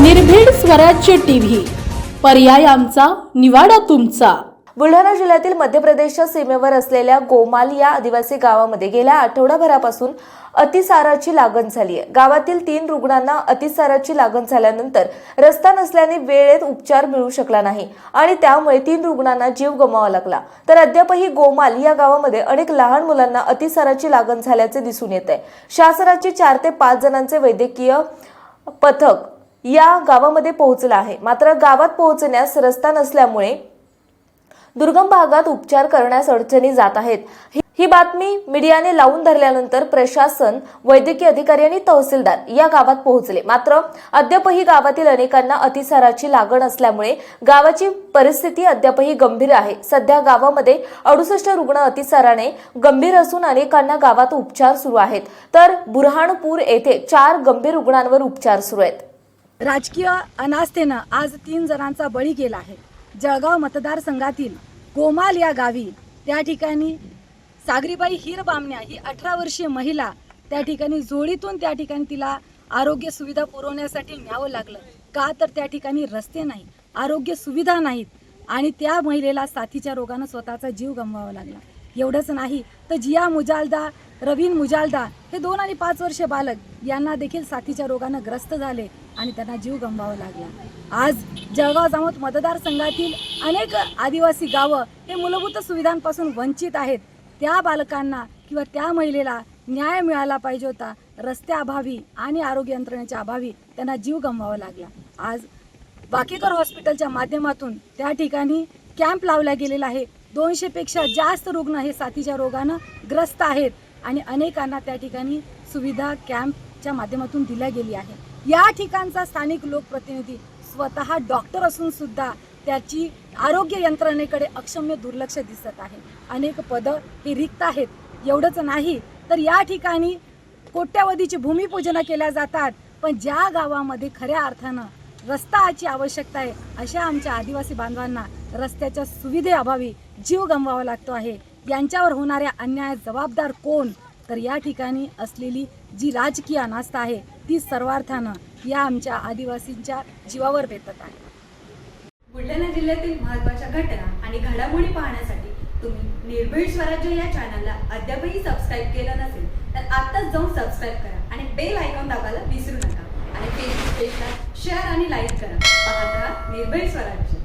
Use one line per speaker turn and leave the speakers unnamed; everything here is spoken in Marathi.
निर्भीड स्वराज्य टीव्ही. पर्याय आमचा निवाडा तुमचा.
बुलढाणा जिल्ह्यातील मध्य प्रदेशच्या सीमेवर असलेल्या गोमाल या आदिवासी गावामध्ये गेल्या आठवडाभरापासून अतिसाराची लागण झाली आहे. गावातील तीन रुग्णांना अतिसाराची लागण झाल्यानंतर रस्ता नसल्याने वेळेत उपचार मिळू शकला नाही आणि त्यामुळे तीन रुग्णांना जीव गमावा लागला. तर अद्यापही गोमाल या गावामध्ये अनेक लहान मुलांना अतिसाराची लागण झाल्याचे दिसून येत आहे. शासनाचे चार ते पाच जणांचे वैद्यकीय पथक या गावामध्ये पोहोचला आहे. मात्र गावात पोहोचण्यास रस्ता नसल्यामुळे दुर्गम भागात उपचार करण्यास अडचणी जात आहेत. ही बातमी मीडियाने लावून धरल्यानंतर प्रशासन वैद्यकीय अधिकारी आणि तहसीलदार या गावात पोहोचले. मात्र अद्यापही गावातील अनेकांना अतिसाराची लागण असल्यामुळे गावाची परिस्थिती अद्यापही गंभीर आहे. सध्या गावामध्ये अडुसष्ट रुग्ण अतिसाराने गंभीर असून अनेकांना गावात उपचार सुरू आहेत. तर बुरहाणपूर येथे चार गंभीर रुग्णांवर उपचार सुरू आहेत.
राजकीय अनास्थेनं आज तीन जणांचा बळी गेला आहे. जळगाव मतदारसंघातील गोमाल या गावी त्या ठिकाणी सागरीबाई हिरबामण्या ही अठरा वर्षीय महिला त्या ठिकाणी जोडीतून त्या ठिकाणी तिला आरोग्य सुविधा पुरवण्यासाठी न्यावं लागलं. का तर त्या ठिकाणी रस्ते नाही आरोग्य सुविधा नाहीत आणि त्या महिलेला साथीच्या रोगानं स्वतःचा जीव गमवावा लागला. एवढंच नाही तर जिया मुजालदा रवीन मुजालदा हे दोन आणि पाच वर्ष बालक यांना देखील साथीच्या रोगानं ग्रस्त झाले आणि त्यांना जीव गमवावा लागला. आज जळगाव जामोद मतदारसंघातील अनेक आदिवासी गावं हे मूलभूत सुविधांपासून वंचित आहेत. त्या बालकांना किंवा त्या महिलेला न्याय मिळाला पाहिजे होता. रस्त्याअभावी आणि आरोग्य यंत्रणेच्या अभावी त्यांना जीव गमवावा लागला. आज वाकेकर हॉस्पिटलच्या माध्यमातून त्या ठिकाणी कॅम्प लावला गेलेला आहे. दोनशेपेक्षा जास्त रुग्ण हे साथीच्या रोगानं ग्रस्त आहेत. आणि अनेकांना त्या ठिकाणी सुविधा कॅम्पच्या माध्यमातून दिल्या गेली आहे. या ठिकाणचा स्थानिक लोकप्रतिनिधी स्वतः डॉक्टर असून सुद्धा त्याची आरोग्य यंत्रणेकडे अक्षम्य दुर्लक्ष दिसत आहे. अनेक पदं ही रिक्त आहेत. एवढंच नाही तर या ठिकाणी कोट्यावधीची भूमिपूजनं केल्या जातात. पण ज्या गावामध्ये खऱ्या अर्थानं रस्ताची आवश्यकता आहे अशा आमच्या आदिवासी बांधवांना रस्त्याच्या सुविधेअभावी जीव गमवावा लागतो आहे. यांच्यावर होणाऱ्या अन्यायात जबाबदार कोण? तर या ठिकाणी असलेली जी राजकीय अनास्था आहे ती सर्वार्थानं या आमच्या आदिवासींच्या जीवावर बेतत आहे.
बुलढाणा जिल्ह्यातील महत्त्वाच्या घटना आणि घडामोडी पाहण्यासाठी तुम्ही निर्भीड स्वराज्य या चॅनलला अद्यापही सबस्क्राईब केलं नसेल तर आत्ताच जाऊन सबस्क्राईब करा आणि बेल आयकॉन दाबायला विसरू नका. आणि फेसबुक पेजला शेअर आणि लाईक करा. पाहत राहा निर्भीड स्वराज्य.